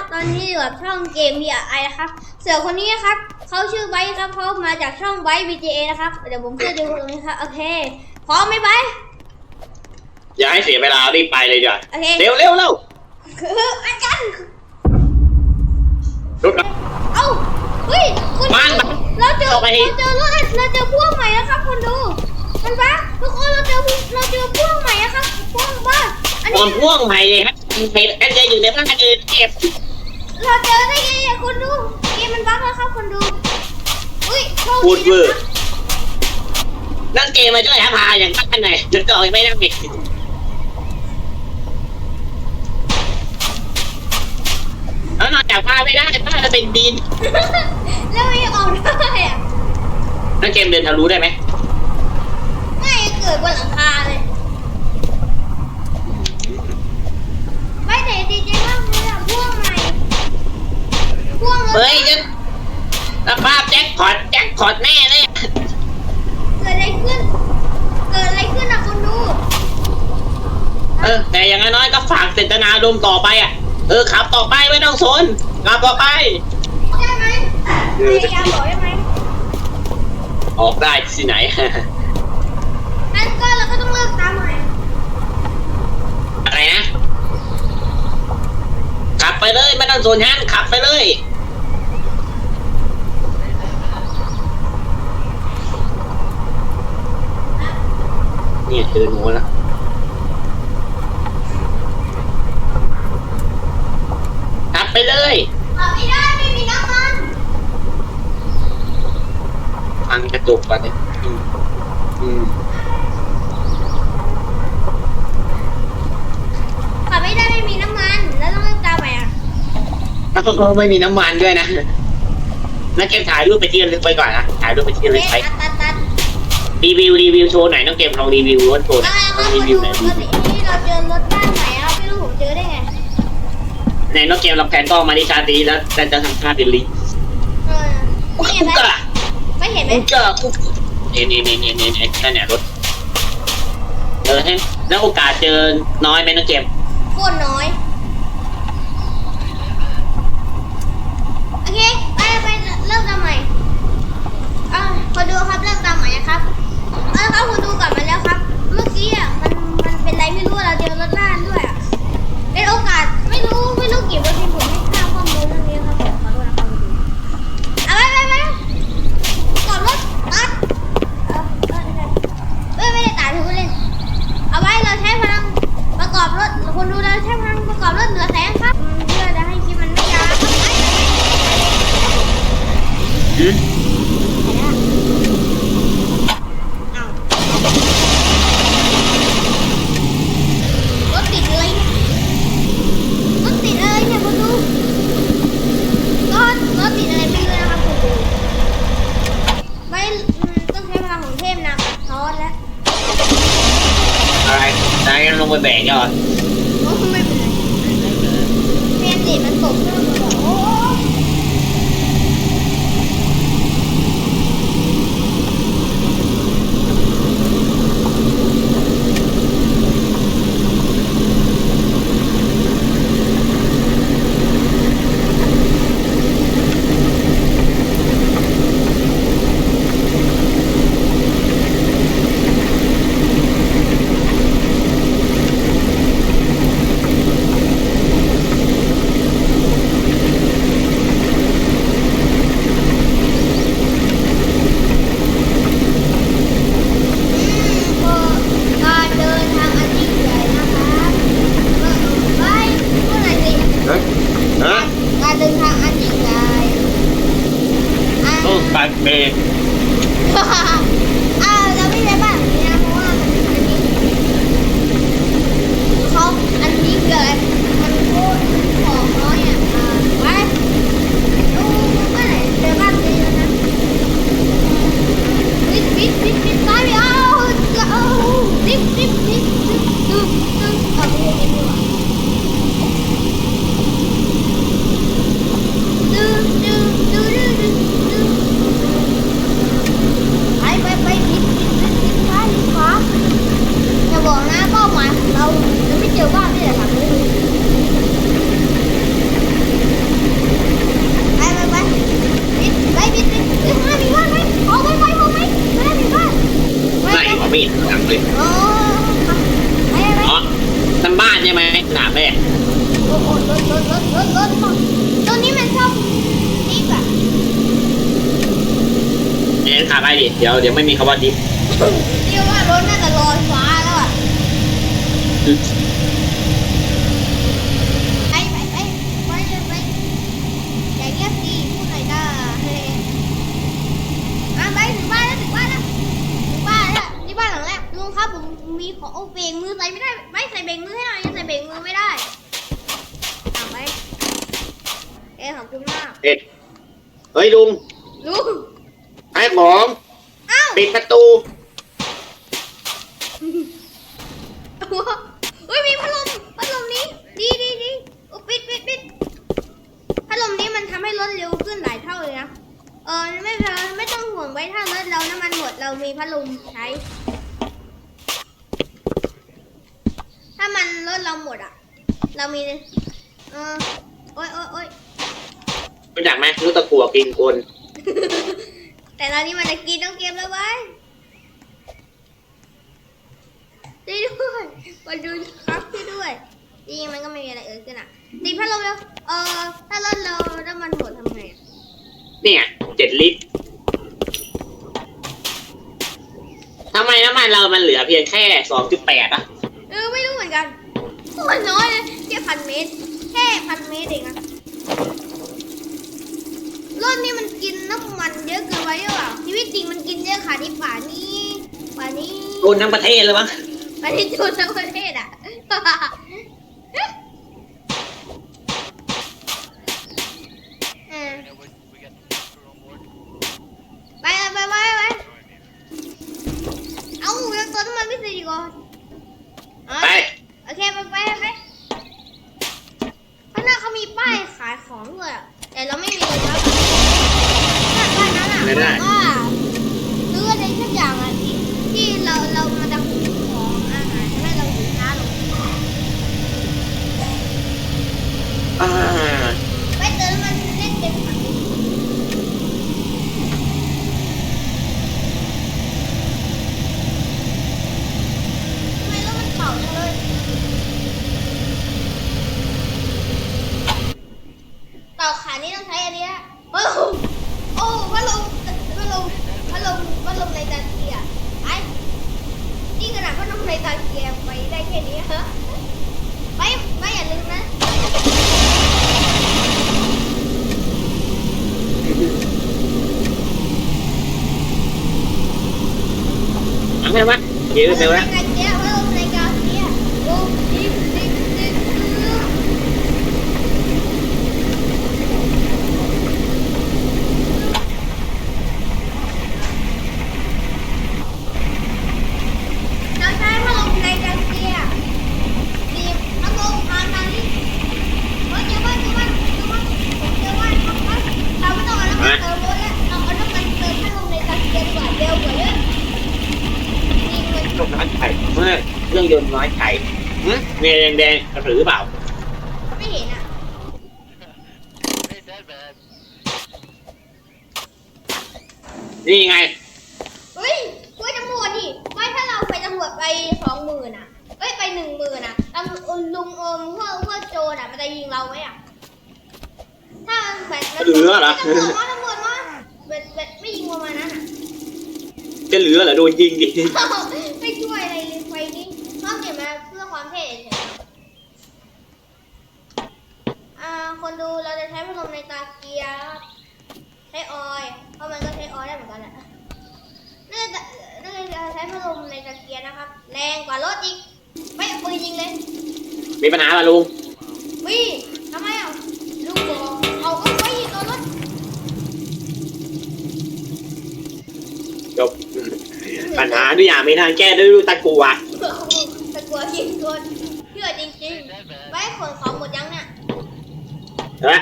ครับตอนนี้อยู่กับช่องเกม VRI นะครับ เสือคนนี้นะครับเขาชื่อไบค์ครับเขามาจากช่องไบค์ VGA นะครับ เดี๋ยวผมจะดูตรงนี้ครับ โอเค พร้อมไหมไบค์อย่าให้เสียเวลารีบไปเลยดีกว่าโอเคเร็วเร็วเร็วคืออาจารย์รุดมาเอ้าเฮ้ยคุณมันเราเจอเอาไปเราเจอรถเราเจอพวกใหม่แล้วครับคุณดูมันปะทุกคนเราเจอเราเจอพวกใหม่แล้วครับพวกบ้าอันตอนี้นพ่วงใหม่เลยครับเป็นแอนเจอยู่ในบ้านคนอื่นเก็บ เราเจอได้ไงอะคุณดูเกมมันบั๊กแล้วครับคุณดู อุ้ยโชคพูดดีเวอนะร์นั่งเกมมาช่วยฮะพาอย่างบ้านไหนจะต่อยไม่ได้ปิดแล้วนอกจากพาไม่ได้พาจะเป็นดินแล้วไม่ออกได้อะนั่งเกมเดินทะลุได้ไหม ง่ายเกิดบนหลังคาเลย ไม่แต่ดีใจมากเลยอะพวกใหม่พวกรถ เฮ้ยจะสภาพแจ็คพอตแจ็ค พอตแน่เลยเกิดอะไรขึ้น เกิดอะไรขึ้นอะคุณดู เออ แต่อย่างน้อยก็ฝากเจตนาดมต่อไปอะ เออขับต่อไปไม่ต้องสนขับต่อไปใช่ไหมพยายามบอกได้ไหมออกได้ที่ไหน งั้นก็เราก็ต้องเลิกตามใหม่อะไรนะ ขับไปเลยไม่ต้องสนฮันขับไปเลย เนี่ยเดินโมแล้วขับไปเลยขับไม่ได้ไม่มีน้ำมันฟังกระจกก่อนเนี่ยอืมอืมขับไม่ได้ไม่มีน้ำมัน แล้วต้องเลิกตามใหม่อะแล้วก็ไม่มีน้ำมันด้วยนะแล้วเกมถ่ายรูปไปที่ระลึกไปก่อนนะถ่ายรูปไปที่ระลึกเอ๊ะไปตัดตัดตัด รีวิวรีวิวโชว์หน่อยน้องเกมลองรีวิวรถโชว์หน่อะอยไรคลรัอบงรีมาวิดูวหน่อยรถที่เราเจอรถบ้านใหม่ครับไม่รู้ผมเจอได้ไงในน้องเกมลองแพนกล้องมาที่ชาตินี้แล้วจะจะทำท่าเป็นลิงเออนี่กุ๊เห็นกไหมกะไม่เห็นไหมกุ๊กกะกุ๊กเนี่ยเนี่ยเนี่ยเนี่ยเนี่ยนั่นเนี่ยรถเออให้แล้วโอกาสเจอน้อยไหมน้องเกมโคตรน้อย โอเค ไปไปเริ่มตามใหม่อ่าคนดูครับเริ่มตามใหม่นะครับ เอาครับคนดูกลับมาแล้วครับ เมื่อกี้อะมันมันเป็นไรไม่รู้เราเจอรถบ้านด้วยอะเป็นโอกาสไม่รู้ไม่รู้กี่เปอร์เซ็นต์ผมไม่ทราบข้อมูลเรื่องนี้ครับผมขอโทษนะครับคนดูเอาไปไปไปกดรถตัดเอาเออไม่ได้ตัดถือว่าเล่น เอาไว้เราใช้พลังประกอบรถคนดูเราใช้พลังประกอบรถเหนือแสงครับอืมเพื่อจะให้คลิปมันไม่ยาวครับไป หืม อ้าวรถติดเลยรถติดเลยเนี่ยคนดูก็รถติดอะไรไม่รู้นะครับคนดูไม่อืมต้องใช้พลังของเทพนะครับทอสแล้ว อะไร นายาหมายขเราจะไม่เจอบ้านนี่แหละครับไปไปไปบิดไปบิดบิดบิดห้ามีบ้านไหมเอาไปไปเอาไหมไม่ได้มีบ้านไหนวะมีดหลังเลยโอ้ไปไปอ๋อทำบ้านใช่ไหมหนาแม่โอ้โหรถรถรถรถรถตัวนี้มันชอบนี่แบบเอ็นขาไปดิ เดี๋ยวเดี๋ยวไม่มีคำว่าดิเรียกว่ารถน่าจะลอยฟ้า แล้วอะไปไปไปไปเลยไปอย่าเงียบสิพูดหน่อยได้เฮ้ยอะไปถึงบ้านแล้วถึงบ้านแล้วถึงบ้านแล้วนี่บ้านหลังแรกลุงครับผมมีขอเอาเบรกมือใส่ไม่ได้ไม่ใส่เบรกมือให้หน่อยยังใส่เบรกมือไม่ได้อะไปเอ้ขอบคุณมากเอ็ดเฮ้ยลุงลุงให้ของอ้าวปิดประตูเฮ้ยมีพัดลมพัดลมนี้ ดีดีดีโอ้ปิดปิดปิดพัดลมนี้มันทำให้รถเร็วขึ้นหลายเท่าเลยนะ เออไม่เป็นไรไม่ต้องห่วงไว้ถ้ารถเราน้ำมันหมดเรามีพัดลมใช้ ถ้ามันรถเราหมดอะ เรามีเออโอ้ยโอ้ยโอ้ยรู้จักไหมลูกตะกั่วกินคน แต่ตอนนี้มันจะกินต้องเกมแล้วไว้ย ช่วยด้วยมาดูครับช่วยด้วยจริงๆมันก็ไม่มีอะไรเกิดขึ้นอะติดพัดลมแล้วเออถ้ารถเราน้ำมันหมดทำไงอะเนี่ยเจ็ดลิตรทำไมน้ำมันเรามันเหลือเพียงแค่สองจุดแปดอะเออไม่รู้เหมือนกันมันน้อยเลยแค่พันเมตรแค่พันเมตรเองอะรถนี่มันกินน้ำมันเยอะเกินไปหรือเปล่าชีวิตจริงมันกินเยอะค่ะที่ป่านี้ป่านี้ โดนทั้งประเทศเลยมั้ง ป่านี้โจนทั้งประเทศอะ เออ You know, we, we got the crew on board. ไปเลยไปไปไปเอาเรื่องตัวน้ำมันไม่ใส่ดีกว่าอ๋อ ไป โอเคไปไปไปข้างหน้าเขามีป้ายขายของด้วยอะแต่เราไม่มีเลยครับหน้าป้ายนั้นอะ ไม่ได้ บอกว่าซื้ออะไรสักอย่างอะที่ที่เราเรามาจะคุมของอาหารทำให้เราถึงช้าลง อ่า ไปเติมน้ำมันเล่นเต็มถังดิทำไมรถมันเป่าจังเลย ต่อขานี่ต้องใช้อันเนี้ยพัดลมโอ้พัดลมพัดลมพัดลมพัดลมในตาเกียร์ไอ้นี่ขนาดพัดลมในตาเกียร์ไปได้แค่นี้ฮะไปไปอย่าลืมนะ ทำไมวะเดี๋ยวไปวะ พัดลมในตาเกียร์พัดลมในตาเกียร์โอ้ดิบดิบดิบเราใช้พัดลมในตาเกียร์ดิบพัดลมผ่านทางนี้ เฮ้ยเจอบ้านเจอบ้านเจอบ้านผมเจอบ้านครับบ้านเราไม่ต้องเอาน้ำมันเติมรถแล้วเราเอาน้ำมันเติมให้ลงในตะเกียงดีกว่าเร็วกว่าเยอะ นี่มันเครื่องน้อยไข่เมื่อเครื่องยนต์น้อยไข่หึเมียแดงๆกระสือเปล่า ไม่เห็นอะ Ain't that bad. นี่ไง เฮ้ยช่วยตำรวจดิไม่ถ้าเราไปตำรวจไปสองหมื่นอะเอ้ยไปหนึ่งหมื่นอะตำรวจลุงเอิมพวกพวกโจรอะมันจะยิงเราไหมอะ ถ้าแบบนั้นเหลือเหรอ ตำรวจมาตำรวจมาเบ็ดเบ็ดไม่ยิงประมาณนั้นอะ จะเหลือเหรอโดนยิงดิไม่ช่วยอะไรเลยไฟนี้ชอบเก็บมาเพื่อความเท่เฉยๆอ่า คนดูเราจะใช้พัดลมในตาเกียร์ครับใช้ออยล์เพราะมันก็ใช้ออยล์ได้เหมือนกันแหละน่าจะน่าจะใช้ พัดลมในตาเกียร์นะครับ แรงกว่ารถอีก ไม่เอาปืนยิงเลย มีปัญหาป่ะลุงวิ่งทำไมอะลูกบอกเอาก็ไว้ยิงตัวรถจบ ปัญหาทุกอย่างมีทางแก้ด้วยลูกตะกั่วตะกัวยิงคนเชื่อจริง Ain't that ๆ bad. ไว้ขนของหมดยังเนี่ยเฮ้ย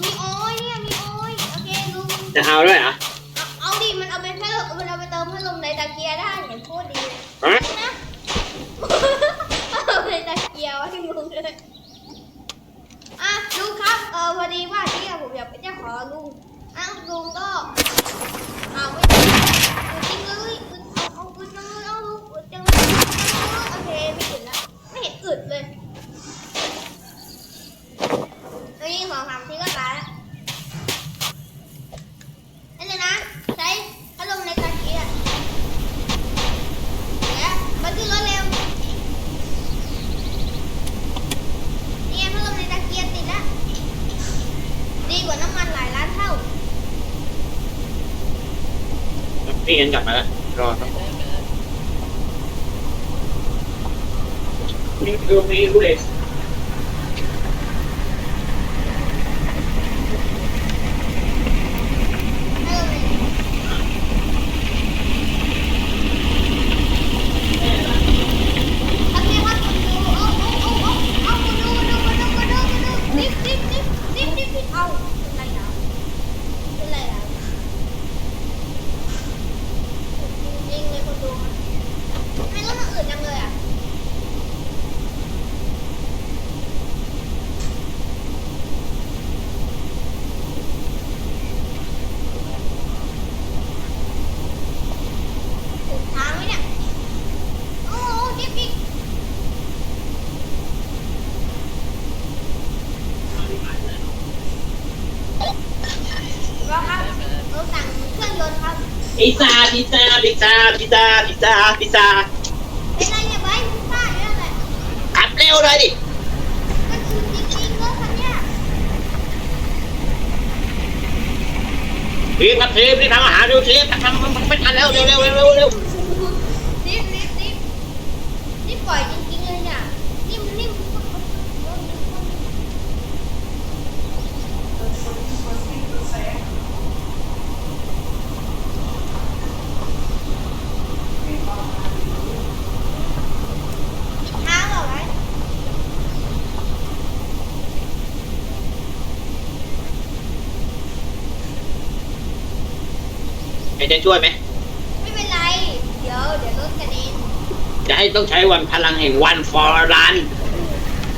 มีออยล์เนี่ยมีออยล์โอเคลุงจะเอาด้วยเหรอ ติมพัดลมในตะเกียร์ได้เห็นพูดดีเลยฮะนะเอาในตะเกียร์ไว้ที่ลุงเลยอะลุงครับเออพอดีว่าที่ผมอยากเป็นเจ้าของลุงอะลุงก็เอาไม่ได้จริงเลยเอาเอาเอาจังเลยเอาลุงเอาจังเลยโอเคไม่อึดแล้วไม่เห็นอึดเลยแล้วยิงสองสามทีก็ตายแล้วนั่นเลยนะ พี่เงินกลับมาแล้วรอครับนี่คือมีรู้เลย โอเคครับคุณดูเอาเอาเอาเอาเอาคุณดูคุณดูคุณดูคุณดูคุณดูรีบรีบรีบรีบรีบรีบเอาเป็นไรนะเป็นไรนะจริงเลยคุณดูไม่รู้ทางอื่นยังเลยอะ ถูกทางไหมเนี่ย โอ้โหดิบดิบรอครับเราสั่ง เครื่องยนต์ครับพิซซ่าพิซซ่าพิซซ่าพิซซ่าพิซซ่าพิซซ่าเป็นไรเนี่ยไบร์ทมึงพลาดเนี่ยแหละขับเร็วเลยดิมันคือจริงๆเลยคันเนี่ยทีมครับทีมนี่ทำอาหารเร็วทีมทำมันไม่ทันแล้วเร็วเร็วเร็วเร็วเร็ว ดิบดิบดิบดิบปล่อยจริงๆเลยเนี่ยนิ่มนิ่ม ช้าเหรอไว้ ใครจะช่วยไหมไม่เป็นไร เดี๋ยวเดี๋ยวรถกระเด็นจะให้ต้องใช้วันพลังแห่งวันฟอร์รัน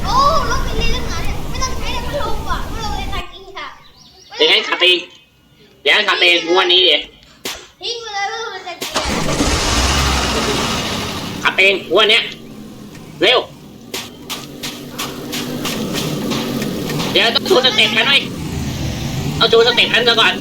โอ้รถกระเด็นเรื่องนั้นเนี่ยไม่ต้องใช้แล้วพัดลมอะพัดลมเลยตากินค่ะเดี๋ยวให้ขับเองเดี๋ยวให้ขับเองงวันนี้เดี๋ยวทิ้งไปเลยพัดลมเลยตากินขับเองงวันเนี้ยเร็ว เดี๋ยวต้องชูสเต็ปกันหน่อยเอาชูสเต็ปกันซะก่อน